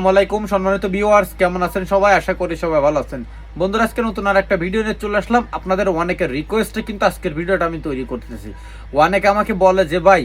আসসালামাইকুম সম্মানিত ভিউয়ার্স কেমন আছেন সবাই? আশা করি সবাই ভালো আছেন। বন্ধুরা, আজকে নতুন আর একটা ভিডিও নিয়ে চলে আসলাম। আপনাদের অনেকের রিকোয়েস্টে কিন্তু আজকের ভিডিওটা আমি তৈরি করতেছি। অনেকে আমাকে বলে যে, ভাই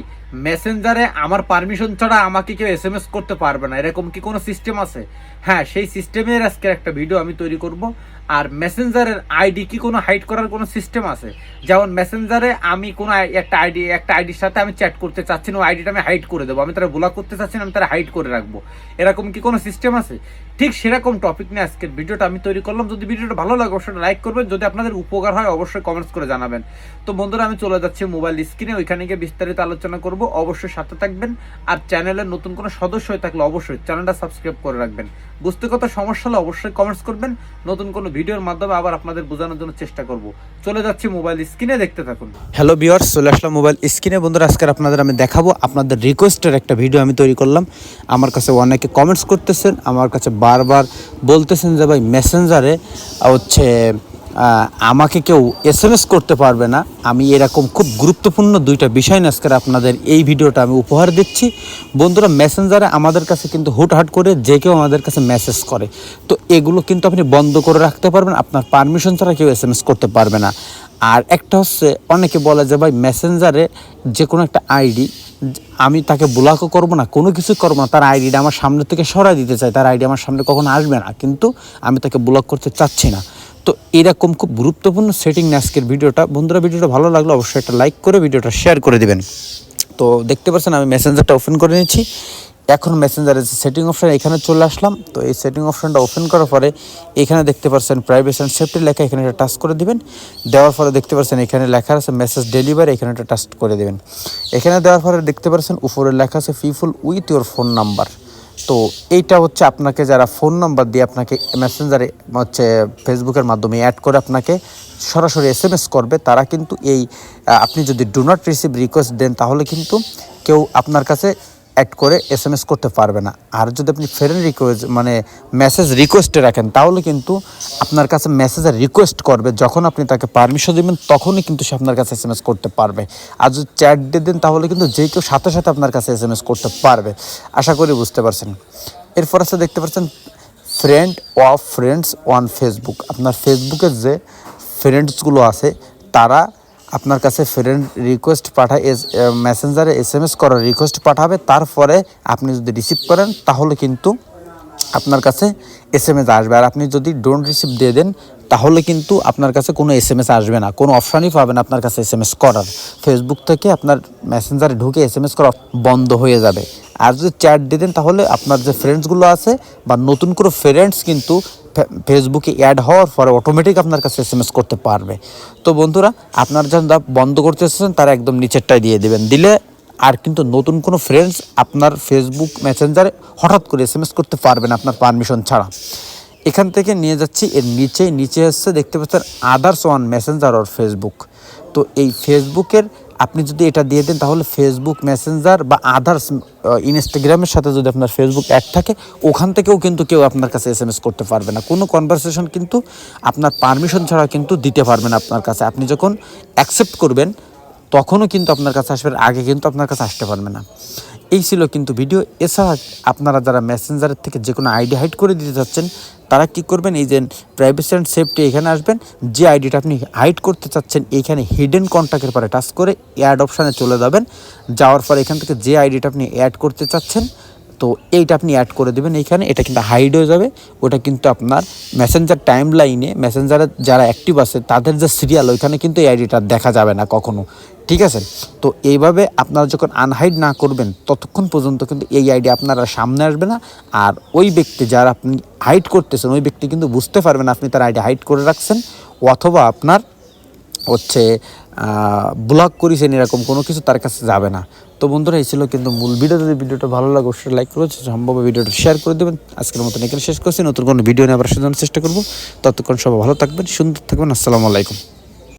মেসেঞ্জারে আমার পারমিশন ছাড়া আমাকে কেউ এস করতে পারবে না। এরকম কি কোনো সিস্টেম আছে? হ্যাঁ সেই সিস্টেমের আজকের একটা ভিডিও আমি তৈরি করব। আর মেসেঞ্জারের আইডি কি কোনো হাইড করার কোনো সিস্টেম আছে? যেমন মেসেঞ্জারে আমি কোনো একটা আইডি একটা আইডির সাথে আমি চ্যাট করতে চাচ্ছি না ওই আইডিটা আমি হাইড করে দেবো। আমি তারা ব্লক করতে চাচ্ছি না, আমি তারা হাইড করে রাখব। এরকম কি কোনো সিস্টেম আছে? ঠিক সেরকম টপিক নিয়ে আজকের ভিডিওটা আমি তৈরি করলাম। যদি ভিডিওটা ভালো লাগে, অবশ্যই লাইক করবেন। যদি আপনাদের উপকার হয়, অবশ্যই কমেন্টস করে জানাবেন। তো বন্ধুরা, আমি চলে যাচ্ছি মোবাইল স্ক্রিনে ওইখানে গিয়ে বিস্তারিত আলোচনা করব। অবশ্যই সাথে থাকবেন। আর চ্যানেলের নতুন কোনো সদস্য হয়ে থাকলে অবশ্যই চ্যানেলটা সাবস্ক্রাইব করে রাখবেন। বুঝতে সমস্যা হলে অবশ্যই কমেন্টস করবেন। নতুন কোনো ভিডিওর মাধ্যমে আবার আপনাদের বোঝানোর জন্য চেষ্টা করব। চলে যাচ্ছি মোবাইল স্ক্রিনে, দেখতে থাকুন। হ্যালো বিয়ার্স চলে আসলাম মোবাইল স্ক্রিনে। বন্ধুরা, আজকে আপনাদের আমি দেখাবো আপনাদের রিকোয়েস্টের একটা ভিডিও আমি তৈরি করলাম। আমার কাছে অনেকে কমেন্টস করতেছেন, আমার কাছে বারবার বলতেছেন যে ভাই মেসেঞ্জারে হচ্ছে আমাকে কেউ এস এম এস করতে পারবে না। আমি এরকম খুব গুরুত্বপূর্ণ দুইটা বিষয় নিয়ে আপনাদের এই ভিডিওটা আমি উপহার দিচ্ছি। বন্ধুরা, মেসেঞ্জারে আমাদের কাছে কিন্তু হুটহাট করে যে কেউ আমাদের কাছে মেসেজ করে। তো এগুলো কিন্তু আপনি বন্ধ করে রাখতে পারবেন, আপনার পারমিশন ছাড়া কেউ এস এম এস করতে পারবে না। আর একটা হচ্ছে, অনেকে বলে যে ভাই, মেসেঞ্জারে যে কোনো একটা আইডি আমি তাকে ব্লকও করব না, কোনো কিছু করব না। তার আইডিটা আমার সামনে থেকে সরাই দিতে চাই, তার আইডি আমার সামনে কখনো আসবে না। কিন্তু আমি তাকে ব্লক করতে চাচ্ছি না। তো এরকম খুব গুরুত্বপূর্ণ সেটিং আজকের ভিডিওটা। বন্ধুরা, ভিডিওটা ভালো লাগলে অবশ্যই একটা লাইক করে ভিডিওটা শেয়ার করে দেবেন। তো দেখতে পাচ্ছেন, আমি মেসেঞ্জারটা ওপেন করে নিয়েছি এখন মেসেঞ্জারের যে সেটিং অপশন এখানে চলে আসলাম। তো এই সেটিং অপশনটা ওপেন করার পরে এখানে দেখতে পাচ্ছেন প্রাইভেসি অ্যান্ড সেফটি লেখা, এখানে একটা টাচ করে দিবেন। দেওয়ার পরে দেখতে পাচ্ছেন এখানে লেখা আছে মেসেজ ডেলিভারি এখানে একটা টাচ করে দেবেন। এখানে দেওয়ার পরে দেখতে পাচ্ছেন উপরে লেখা আছে people with your phone number তো এইটা হচ্ছে আপনাকে যারা ফোন নাম্বার দিয়ে আপনাকে মেসেঞ্জারে হচ্ছে ফেসবুকের মাধ্যমে অ্যাড করে আপনাকে সরাসরি এস এম এস করবে, তারা কিন্তু এই আপনি যদি ডু নট রিসিভ রিকোয়েস্ট দেন, তাহলে কিন্তু কেউ আপনার কাছে অ্যাড করে এস এম এস করতে পারবে না। আর যদি আপনি ফ্রেন্ড রিকোয়েস্ট মানে মেসেজ রিকোয়েস্টে রাখেন, তাহলে কিন্তু আপনার কাছে মেসেজের রিকোয়েস্ট করবে। যখন আপনি তাকে পারমিশন দেবেন, তখনই কিন্তু সে আপনার কাছে এস এম এস করতে পারবে। আর যদি চ্যাট দিয়ে দেন, তাহলে কিন্তু যে কেউ সাথে সাথে আপনার কাছে এস এম এস করতে পারবে। আশা করি বুঝতে পারছেন। এরপর আছে দেখতে পাচ্ছেন friend of friends on Facebook আপনার ফেসবুকের যে ফ্রেন্ডসগুলো আছে, তারা আপনার কাছে ফ্রেন্ড রিকোয়েস্ট পাঠায় মেসেঞ্জারে এস এম এস করার রিকোয়েস্ট পাঠাবে, তারপরে আপনি যদি রিসিভ করেন, তাহলে কিন্তু আপনার কাছে এস এম এস আসবে। আর আপনি যদি ডোন্ট রিসিভ দিয়ে দেন, তাহলে কিন্তু আপনার কাছে কোনো এস এম এস আসবে না। কোনো অপশানই পাবেন আপনার কাছে এস এম এস করার। ফেসবুক থেকে আপনার মেসেঞ্জারে ঢুকে এস এম এস করা বন্ধ হয়ে যাবে। আর যদি চ্যাট দিয়ে দেন, তাহলে আপনার যে ফ্রেন্ডসগুলো আছে বা নতুন করে ফ্রেন্ডস কিন্তু ফেসবুকে অ্যাড হওয়ার পরে অটোমেটিক আপনার কাছে এস এম এস করতে পারবে। তো বন্ধুরা, আপনার যারা বন্ধ করতে এসেছেন, তারা একদম নিচেরটাই দিয়ে দেবেন। দিলে আর কিন্তু নতুন কোনো ফ্রেন্ডস আপনার ফেসবুক মেসেঞ্জারে হঠাৎ করে এস এম এস করতে পারবেন আপনার পারমিশন ছাড়া। এখান থেকে নিয়ে যাচ্ছি, এর নিচে নিচে এসছে দেখতে পাচ্ছেন others one Messenger or Facebook তো এই ফেসবুকের আপনি যদি এটা দিয়ে দেন, তাহলে ফেসবুক মেসেঞ্জার বা আদার্স ইনস্টাগ্রামের সাথে যদি আপনার ফেসবুক অ্যাড থাকে, ওখান থেকেও কিন্তু কেউ আপনার কাছে এস এম এস করতে পারবে না। কোনো কনভারসেশন কিন্তু আপনার পারমিশন ছাড়া কিন্তু দিতে পারবে না আপনার কাছে। আপনি যখন অ্যাকসেপ্ট করবেন, তখনও কিন্তু আপনার কাছে আসবেন আগে কিন্তু আপনার কাছে আসতে পারবে না। এই ছিল কিন্তু ভিডিও। এছাড়া আপনারা যারা মেসেঞ্জারের থেকে যে কোনো আইডি হাইড করে দিতে চাচ্ছেন, তারা কি করবেন? এই যে প্রাইভেসি অ্যান্ড সেফটি এখানে আসবেন। যে আইডিটা আপনি হাইড করতে চাচ্ছেন, এখানে হিডেন কন্ট্যাক্টের পরে টাচ করে অ্যাড অপশানে চলে যাবেন। যাওয়ার পর এখান থেকে যে আইডিটা আপনি অ্যাড করতে চাচ্ছেন তো এইটা আপনি অ্যাড করে দেবেন এইখানে। এটা কিন্তু হাইড হয়ে যাবে। ওটা কিন্তু আপনার মেসেঞ্জার টাইম লাইনে মেসেঞ্জারে যারা অ্যাক্টিভ আছে, তাদের যে সিরিয়াল ওইখানে কিন্তু এই আইডিটা দেখা যাবে না কখনো। ঠিক আছে? তো এইভাবে আপনারা যখন আনহাইড না করবেন, ততক্ষণ পর্যন্ত কিন্তু এই আইডি আপনারা সামনে আসবে না। আর ওই ব্যক্তি যারা আপনি হাইড করতেছেন, ওই ব্যক্তি কিন্তু বুঝতে পারবেন আপনি তার আইডি হাইড করে রাখছেন। অথবা আপনার হচ্ছে ব্লক করেছেন, এরকম কোনো কিছু তার কাছে যাবে না। তো বন্ধুরা, এই ছিল কিন্তু মূল ভিডিও যদি ভিডিওটা ভালো লাগে, অবশ্যই লাইক করে। সম্ভব ভিডিওটা শেয়ার করে দেবেন। আজকের মতন এখানে শেষ করছি। নতুন কোনো ভিডিও নিয়ে আবার সাজানোর চেষ্টা করব। ততক্ষণ সবাই ভালো থাকবেন, সুন্দর থাকবেন। আসসালামু আলাইকুম।